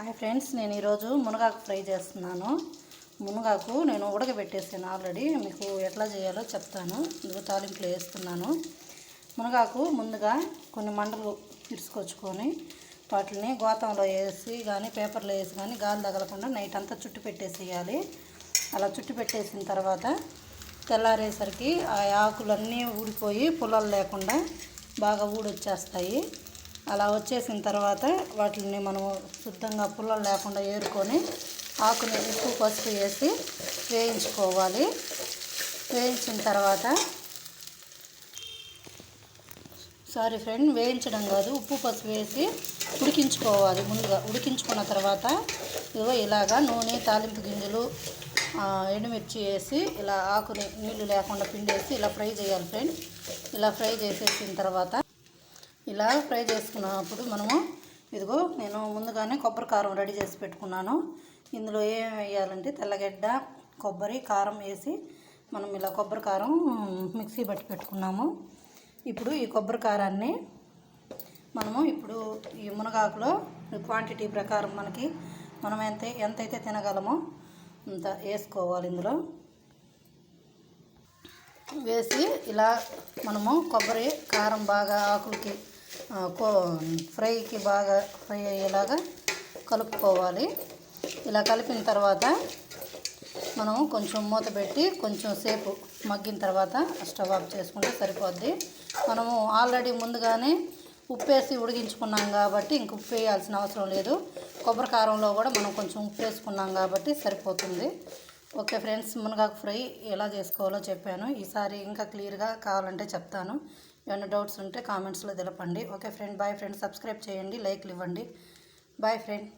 Hi friends నేను ఈరోజు మునగాకు ఫ్రై చేస్తున్నాను. మునగాకు నేను ఉడకబెట్టేసాను ఆల్రెడీ. మీకు ఎట్లా చేయాలో చెప్తాను. ఇదిగో తాలింపులో వేస్తున్నాను. మునగాకు ముందుగా కొన్ని మండలు ఇరుసుకొచ్చుకొని వాటిని గోతంలో వేసి కానీ పేపర్లో వేసి కానీ గాలి తగలకుండా నైట్ అంతా చుట్టు పెట్టేసేయాలి. అలా చుట్టు పెట్టేసిన తర్వాత తెల్లారేసరికి ఆ ఆకులన్నీ ఊడిపోయి పుల్లలు లేకుండా బాగా ఊడొచ్చేస్తాయి. అలా వచ్చేసిన తర్వాత వాటిని మనం శుద్ధంగా పుల్లలు లేకుండా ఏరుకొని ఆకుని ఉప్పు పసుపు వేసి వేయించుకోవాలి. వేయించిన తర్వాత సారీ ఫ్రెండ్ వేయించడం కాదు ఉప్పు పసుపు వేసి ఉడికించుకోవాలి ముందుగా. ఉడికించుకున్న తర్వాత ఇదిగో ఇలాగా నూనె తాలింపు గింజలు ఎండుమిర్చి వేసి ఇలా ఆకుని నీళ్ళు లేకుండా పిండేసి ఇలా ఫ్రై చేయాలి ఫ్రెండ్. ఇలా ఫ్రై చేసేసిన తర్వాత ఇలా ఫ్రై చేసుకున్నప్పుడు మనము ఇదిగో నేను ముందుగానే కొబ్బరి కారం రెడీ చేసి పెట్టుకున్నాను. ఇందులో ఏం వేయాలంటే తెల్లగడ్డ కొబ్బరి కారం వేసి మనం ఇలా కొబ్బరి కారం మిక్సీ పట్టి పెట్టుకున్నాము. ఇప్పుడు ఈ కొబ్బరి కారాన్ని మనము ఇప్పుడు ఈ మునగాకులో క్వాంటిటీ ప్రకారం మనకి మనం ఎంత ఎంతైతే తినగలమో అంత వేసుకోవాలి ఇందులో. వేసి ఇలా మనము కొబ్బరి కారం బాగా ఆకులకి కో ఫ్రైకి బాగా ఫ్రై అయ్యేలాగా కలుపుకోవాలి. ఇలా కలిపిన తర్వాత మనం కొంచెం మూత పెట్టి కొంచెం సేపు మగ్గిన తర్వాత స్టవ్ ఆఫ్ చేసుకుంటే సరిపోద్ది. మనము ఆల్రెడీ ముందుగానే ఉప్పేసి ఉడికించుకున్నాం కాబట్టి ఇంక ఉప్పు వేయాల్సిన అవసరం లేదు. కొబ్బరి కారంలో కూడా మనం కొంచెం ఉప్పు వేసుకున్నాం కాబట్టి సరిపోతుంది. ఓకే ఫ్రెండ్స్ మునగాకు ఫ్రై ఎలా చేసుకోవాలో చెప్పాను. ఈసారి ఇంకా క్లియర్గా కావాలంటే చెప్తాను. ఏమైనా డౌట్స్ ఉంటే కామెంట్స్లో తెలపండి. Okay friend bye friend subscribe చేయండి లైక్లు ఇవ్వండి. Bye friend.